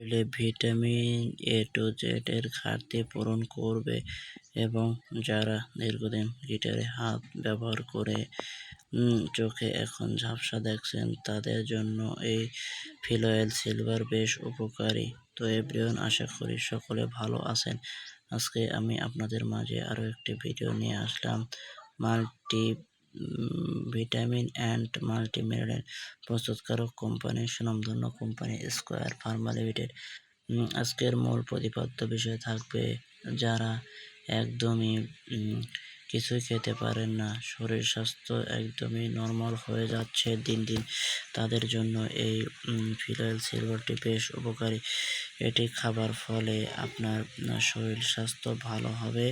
শরীরে vitamin A to Z এর ঘাটতি পূরণ করবে এবং যারা দীর্ঘদিন গিটারে হাত ব্যবহার করে চোখে এখন ঝাপসা দেখছেন, তাদের জন্য এই ফিলয়েল সিলভার বেশ উপকারী। তো এভরিওয়ান, আশা করি সকলে ভালো আছেন। আজকে আমি আপনাদের মাঝে আরও একটি ভিডিও নিয়ে আসলাম। Multi vitamin and multi mineral প্রস্তুতকারক কোম্পানি, সুনামধন্য কোম্পানি স্কোয়ার ফার্মা লিমিটেড। আজকের মূল প্রতিপাদ্য বিষয় থাকবে যারা একদমই কিছুই খেতে পারেন না। শরীর স্বাস্থ্য একদমই নর্মাল হয়ে যাচ্ছে দিন দিন। তাদের জন্য এই ফিলয়েল সিলভারটি বেশ উপকারী। এটি খাবার ফলে আপনার শরীর স্বাস্থ্য ভালো হবে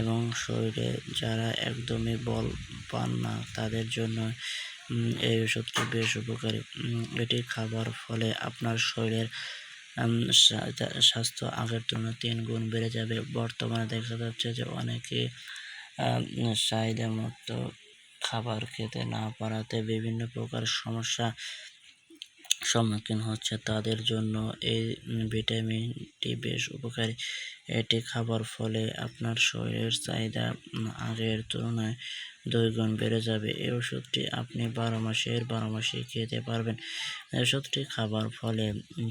এবং শরীরে যারা একদমই বল পান না, তাদের জন্য এই ওষুধটি বেশ উপকারী। এটি খাবার ফলে আপনার শরীরের স্বাস্থ্য আগের তুলনায় তিন গুণ বেড়ে যাবে। বর্তমানে দেখা যাচ্ছে যে অনেকে চাহিদা মতো খাবার খেতে না পারাতে বিভিন্ন প্রকার সমস্যা সম্মুখীন হচ্ছে তাদের জন্য এই উম, ভিটামিনটি বেশ উপকারী। এটি খাবার ফলে আপনার শরীরের চাহিদা আগের তুলনায় দুই গুণ বেড়ে যাবে। এই ওষুধটি আপনি বারো মাসের বারো মাসে খেতে পারবেন। ওষুধটি খাবার ফলে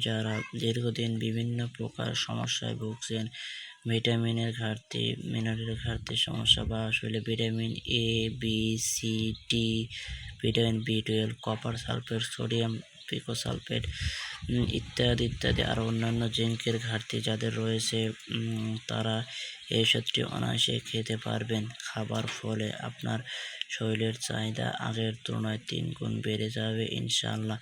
যারা দীর্ঘদিন বিভিন্ন প্রকার সমস্যায় ভুগছেন ভিটামিনের ঘাটতি মিনারেলের ঘাটতি সমস্যা বা আসলে vitamin A B C T vitamin B twelve copper sulphate sodium picosulphate ইত্যাদি ইত্যাদি। আর অন্যান্য জিঙ্কের ঘাটতি যাদের রয়েছে তারা এই ওষুধটি অনায়াসে খেতে পারবেন। খাবার ফলে আপনার শরীরের চাহিদা আগের তুলনায় তিন গুণ বেড়ে যাবে ইনশাআল্লাহ।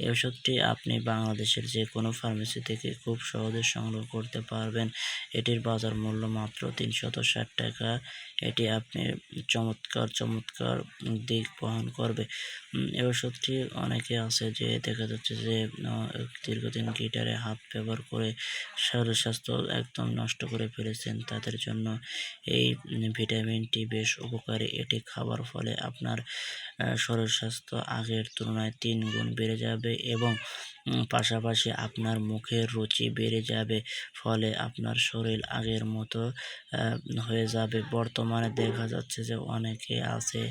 এই ওষুধটি আপনি বাংলাদেশের যে কোনো ফার্মেসি থেকে খুব সহজে সংগ্রহ করতে পারবেন। এটির বাজার মূল্য মাত্র তিনশত ষাট টাকা। এটি আপনি চমৎকার চমৎকার দিক বহন করবে। এই ওষুধটি অনেকে আছে যে দেখা যাচ্ছে যে দীর্ঘদিন গিটারে হাত ব্যবহার করে শরীর স্বাস্থ্য একদম নষ্ট করে ফেলেছেন। তাদের জন্য এই উম, ভিটামিনটি বেশ উপকারী। এটি খাবার ফলে আপনার শরীর স্বাস্থ্য আগের তুলনায় তিন গুণ বেড়ে যাবে এবং পাশাপাশি আপনার মুখের রুচি বেড়ে যাবে, ফলে আপনার শরীর আগের মতো হয়ে যাবে। বর্তমানে দেখা যাচ্ছে যে অনেকে আছে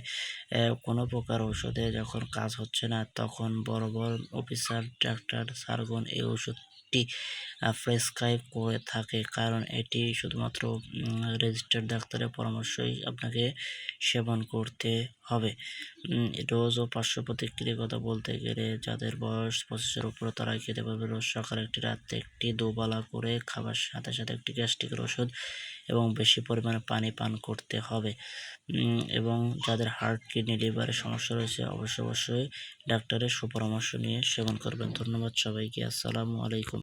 কোনো প্রকার ওষুধে যখন কাজ হচ্ছে না, তখন বড় বড় অফিসার, ডাক্তার সারগন এই ওষুধটি প্রেসক্রাইব করে থাকে। কারণ এটি শুধুমাত্র রেজিস্টার্ড ডাক্তারের পরামর্শই আপনাকে সেবন করতে হবে। রোজ ও পার্শ্ব প্রতিক্রিয়ার কথা বলতে গেলে যাদের বয়স পঁচিশের উপরে তারা খেতে পারবে। রোজ সকালে একটি রাতে একটি, দুবেলা করে খাবার সাথে সাথে একটি গ্যাস্ট্রিকের ওষুধ এবং বেশি পরিমাণে পানি পান করতে হবে। এবং যাদের হার্ট কিডনি লিভারের সমস্যা রয়েছে অবশ্যই অবশ্যই ডাক্তারের সুপরামর্শ নিয়ে সেবন করবেন। ধন্যবাদ সবাইকে। আসসালামু আলাইকুম।